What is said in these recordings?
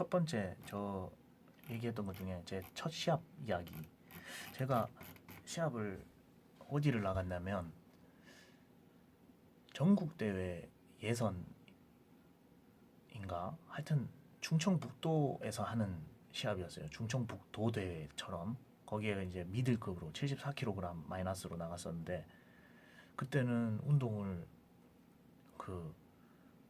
첫 번째 저 얘기했던 것 중에 제 첫 시합 이야기. 제가 시합을 어디를 나갔냐면 전국 대회 예선인가 하여튼 충청북도에서 하는 시합이었어요. 충청북도 대회처럼 거기에 이제 미들급으로 74kg 마이너스로 나갔었는데 그때는 운동을 그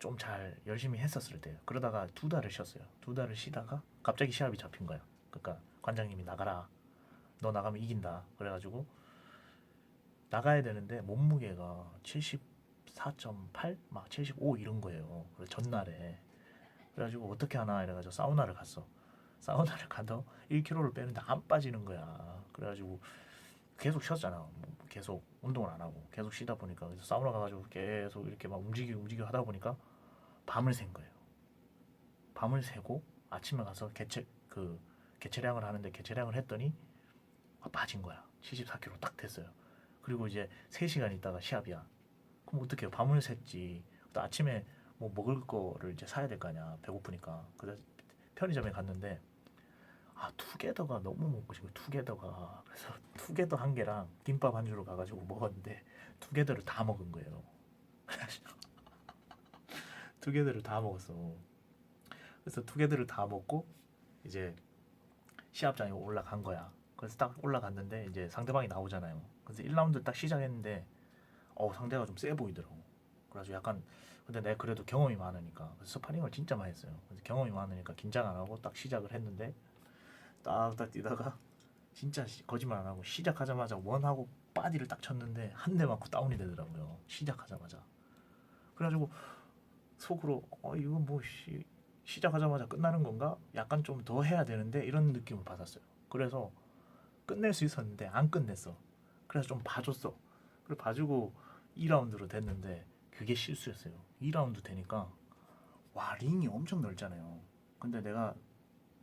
좀 잘 열심히 했었을 때요. 그러다가 두 달을 쉬었어요. 두 달을 쉬다가 갑자기 시합이 잡힌 거예요. 그러니까 관장님이 나가라. 너 나가면 이긴다. 그래가지고 나가야 되는데 몸무게가 74.8, 막 75 이런 거예요. 그래서 전날에 그래가지고 어떻게 하나 이래가지고 사우나를 갔어. 사우나를 가도 1kg를 빼는데 안 빠지는 거야. 그래가지고 계속 쉬었잖아. 뭐 계속 운동을 안 하고 계속 쉬다 보니까 그래서 사우나 가가지고 계속 이렇게 막 움직이고 움직이고 하다 보니까 밤을 샌 거예요. 밤을 새고 아침에 가서 개체 그 개체량을 하는데 개체량을 했더니 아, 빠진 거야. 74kg 딱 됐어요. 그리고 이제 3시간 있다가 시합이야. 그럼 어떻게 해요? 밤을 샜지. 또 아침에 뭐 먹을 거를 이제 사야 될 거 아니야. 배고프니까. 그래서 편의점에 갔는데 아 투게더가 너무 먹고 싶고 투게더가 그래서 투게더 한 개랑 김밥 한 줄을 가가지고 먹었는데 투게더를 다 먹은 거예요. 투게더를 다 먹었어. 그래서 투게더를 다 먹고 이제 시합장에 올라간 거야. 그래서 딱 올라갔는데 이제 상대방이 나오잖아요. 그래서 1라운드 딱 시작했는데 어 상대가 좀 세 보이더라고. 그래가지고 약간 근데 내가 그래도 경험이 많으니까 그래서 스파링을 진짜 많이 했어요. 그래서 경험이 많으니까 긴장 안 하고 딱 시작을 했는데 딱딱 뛰다가 진짜 시- 거짓말 안 하고 시작하자마자 원하고 바디를 딱 쳤는데 한 대 맞고 다운이 되더라고요. 시작하자마자. 그래가지고 속으로 어 이거 뭐 시, 시작하자마자 끝나는 건가? 약간 좀 더 해야 되는데 이런 느낌을 받았어요. 그래서 끝낼 수 있었는데 안 끝냈어. 그래서 좀 봐줬어. 그래 봐주고 2라운드로 됐는데 그게 실수였어요. 2라운드 되니까 와 링이 엄청 넓잖아요. 근데 내가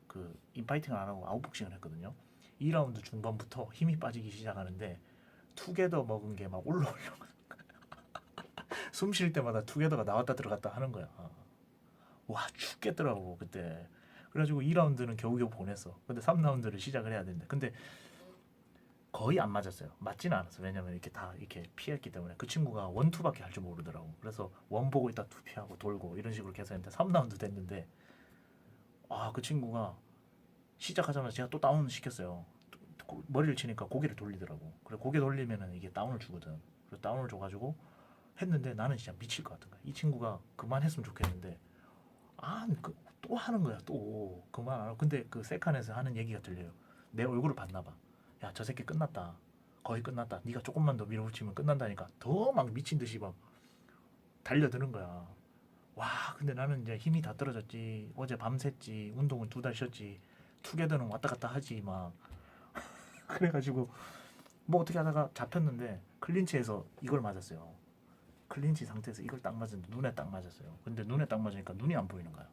그 인파이팅을 안 하고 아웃복싱을 했거든요. 2라운드 중반부터 힘이 빠지기 시작하는데 투게더 먹은 게 막 올라오려고 숨 쉴 때마다 투게더가 나왔다 들어갔다 하는 거야. 와 죽겠더라고 그때. 그래가지고 2라운드는 겨우겨우 보냈어. 근데 3라운드를 시작을 해야 되는데 근데 거의 안 맞았어요. 맞지는 않았어. 왜냐면 이렇게 다 이렇게 피했기 때문에 그 친구가 원투밖에 할 줄 모르더라고. 그래서 원 보고 있다 투 피하고 돌고 이런 식으로 계속 했는데 3라운드 됐는데 아 그 친구가 시작하자마자 제가 또 다운 시켰어요. 고- 머리를 치니까 고개를 돌리더라고. 그래 고개 돌리면은 이게 다운을 주거든. 그래서 다운을 줘가지고 했는데 나는 진짜 미칠 것 같은 거야. 이 친구가 그만했으면 좋겠는데 아또 하는 거야 또 그만 안 하고 근데 그 세칸에서 하는 얘기가 들려요. 내 얼굴을 봤나 봐. 야 저 새끼 끝났다. 거의 끝났다. 네가 조금만 더 밀어붙이면 끝난다니까. 더 막 미친 듯이 막 달려드는 거야. 와 근데 나는 이제 힘이 다 떨어졌지. 어제 밤샜지. 운동은 두 달 쉬었지. 투게더는 왔다 갔다 하지 막. 그래가지고 뭐 어떻게 하다가 잡혔는데 클린치에서 이걸 맞았어요. 클린치 상태에서 이걸 딱 맞았는데 눈에 딱 맞았어요. 근데 눈에 딱 맞으니까 눈이 안 보이는 거야.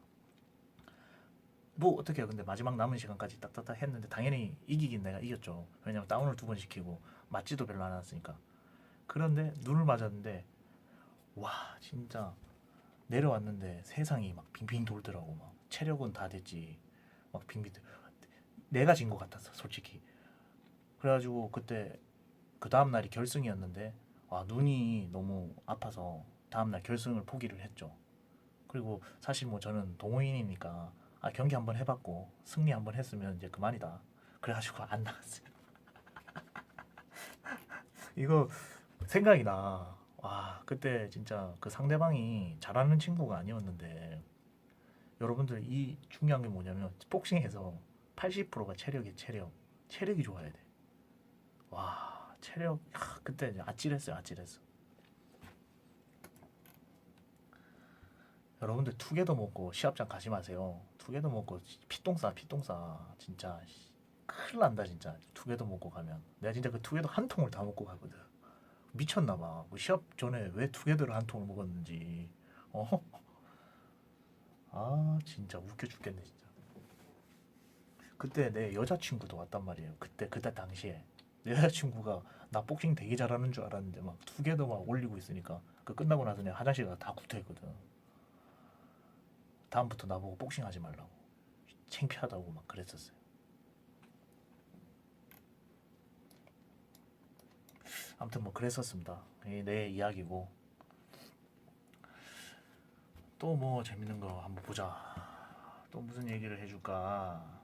뭐 어떻게 해요? 근데 마지막 남은 시간까지 딱딱딱 했는데 당연히 이기긴 내가 이겼죠. 왜냐면 다운을 두 번 시키고 맞지도 별로 안 않았으니까. 그런데 눈을 맞았는데 와 진짜 내려왔는데 세상이 막 빙빙 돌더라고 막 체력은 다 됐지 막 빙빙 돌- 내가 진 것 같았어 솔직히 그래가지고 그때 그 다음 날이 결승이었는데 와 눈이 너무 아파서 다음 날 결승을 포기를 했죠 그리고 사실 뭐 저는 동호인이니까 아 경기 한번 해봤고 승리 한번 했으면 이제 그만이다 그래가지고 안 나갔어요 이거 생각이 나. 와, 그때 진짜 그 상대방이 잘하는 친구가 아니었는데 여러분들 이 중요한 게 뭐냐면 복싱에서 80%가 체력이 체력. 체력이 좋아야 돼. 와, 체력 하, 그때 아찔했어요. 아찔했어. 여러분들 투게더 먹고 시합장 가지 마세요. 투게더 먹고 피똥 싸, 피똥 싸. 진짜 씨, 큰일 난다 진짜. 투게더 먹고 가면. 내가 진짜 그 투게더 한 통을 다 먹고 가거든. 미쳤나 봐. 뭐 시합 전에 왜 투게더를 한 통을 먹었는지. 어? 아 진짜 웃겨 죽겠네 진짜. 그때 내 여자친구도 왔단 말이에요. 그때 그때 당시에 여자친구가 나 복싱 되게 잘하는 줄 알았는데 막 두 개도 막 올리고 있으니까 그 끝나고 나서 그냥 화장실 가다 구태했거든. 다음부터 나보고 복싱 하지 말라고 창피하다고 막 그랬었어요. 아무튼 뭐 그랬었습니다. 내 이야기고 또 뭐 재밌는 거 한번 보자. 또 무슨 얘기를 해줄까?